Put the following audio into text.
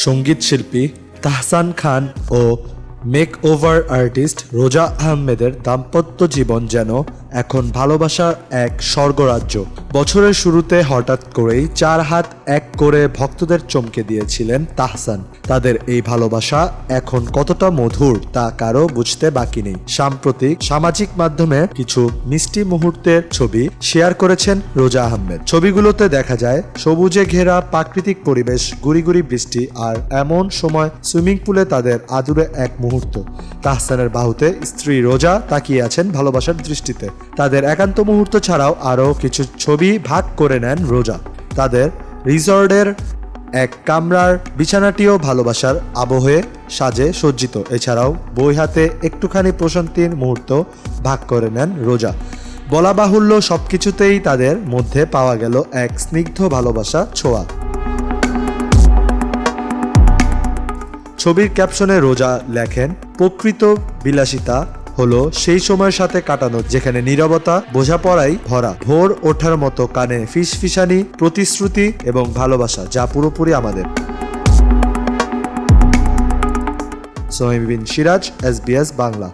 সংগীত শিল্পী তাহসান খান ও মেক ওভার আর্টিস্ট রোজা আহমেদের দাম্পত্য জীবন যেন এখন ভালোবাসার এক স্বর্গরাজ্য। বছরের শুরুতে হঠাৎ করেই চার হাত এক করে ভক্তদের চমকে দিয়েছিলেন তাহসান। তাদের এই ভালোবাসা এখন কতটা মধুর তা কারও বুঝতে বাকি নেই। সাম্প্রতিক সামাজিক মাধ্যমে কিছু মিষ্টি মুহূর্তের ছবি শেয়ার করেছেন রোজা আহমেদ। ছবিগুলোতে দেখা যায়, সবুজে ঘেরা প্রাকৃতিক পরিবেশ গুড়ি বৃষ্টি আর এমন সময় সুইমিং পুলে তাদের আদুরে এক মুহূর্ত। তাহসানের বাহুতে স্ত্রী রোজা তাকিয়ে আছেন ভালোবাসার দৃষ্টিতে। তাদের একান্ত মুহূর্ত ছাড়াও আরও কিছু ছবি ভাগ করে নেন রোজা। তাদের রিসর্টের এক কামরার বিছানাটিও ভালোবাসার আবহে সাজে সজ্জিত। এছাড়াও বই হাতে একটুখানি প্রশান্তির মুহূর্ত ভাগ করে নেন রোজা। বলা বাহুল্য সবকিছুতেই তাদের মধ্যে পাওয়া গেল এক স্নিগ্ধ ভালোবাসা ছোঁয়া। ছবির ক্যাপশনে রোজা লেখেন, প্রকৃত বিলাসিতা হলো সেই সময়ের সাথে কাটানো, যেখানে নীরবতা, বোঝাপড়াই ভরা, ভোর ওঠার মতো কানে ফিসফিসানি, প্রতিশ্রুতি এবং ভালোবাসা, যা পুরোপুরি আমাদের। সোহেম বিন সিরাজ এস বাংলা।